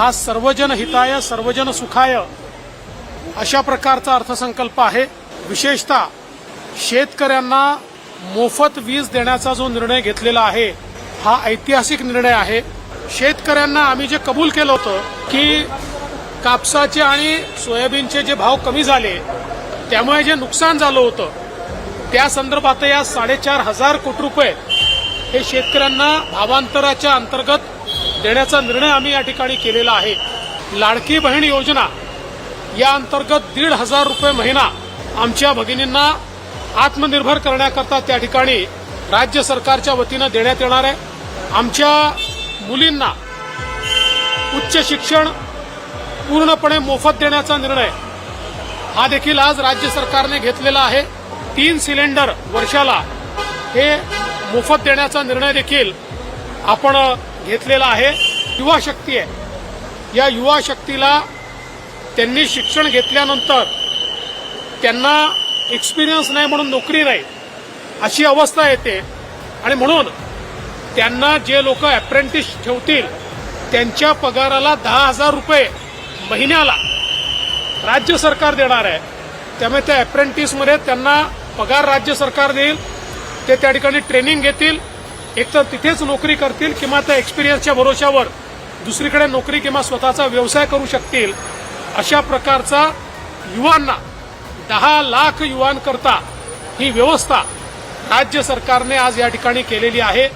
हा सर्वजन हिताय सर्वजन सुखाय अशा प्रकारचा अर्थसंकल्प आहे. विशेषतः शेतकऱ्यांना मोफत वीज देण्याचा जो निर्णय घेतलेला आहे हा ऐतिहासिक निर्णय आहे. शेतकऱ्यांना आम्ही जे कबूल केलं होतं की कापसाचे आणि सोयाबीनचे जे भाव कमी झाले त्यामुळे जे नुकसान झालं होतं त्या संदर्भात या साडेचार हजार कोटी रुपये हे शेतकऱ्यांना भावांतराच्या अंतर्गत देण्याचा निर्णय आम्ही या ठिकाणी केलेला आहे. लाडकी बहीण योजना या अंतर्गत दीड हजार रुपये महिना आमच्या भगिनींना आत्मनिर्भर करण्याकरता त्या ठिकाणी राज्य सरकारच्या वतीनं देण्यात येणार आहे. आमच्या मुलींना उच्च शिक्षण पूर्णपणे मोफत देण्याचा निर्णय हा देखील आज राज्य सरकारने घेतलेला आहे. तीन सिलेंडर वर्षाला हे मोफत देण्याचा निर्णय देखील आपण घेतलेला आहे. युवा शक्ती आहे. या युवा शक्तीला त्यांनी शिक्षण घेतल्यानंतर त्यांना एक्सपिरियन्स नाही म्हणून नोकरी नाही अशी अवस्था येते. आणि म्हणून त्यांना जे लोक अप्रेंटिस ठेवतील त्यांच्या पगाराला दहा हजार रुपये महिन्याला राज्य सरकार देणार आहे. त्यामुळे त्या अप्रेंटिसमध्ये त्यांना पगार राज्य सरकार देईल ते त्या ठिकाणी ट्रेनिंग घेतील. एकतर तिथेच नोकरी करतील किंवा त्या एक्सपिरियन्सच्या भरोशावर दुसरीकडे नोकरी किंवा स्वतःचा व्यवसाय करू शकतील. अशा प्रकारचा युवांना दहा लाख युवांकरता ही व्यवस्था राज्य सरकारने आज या ठिकाणी केलेली आहे.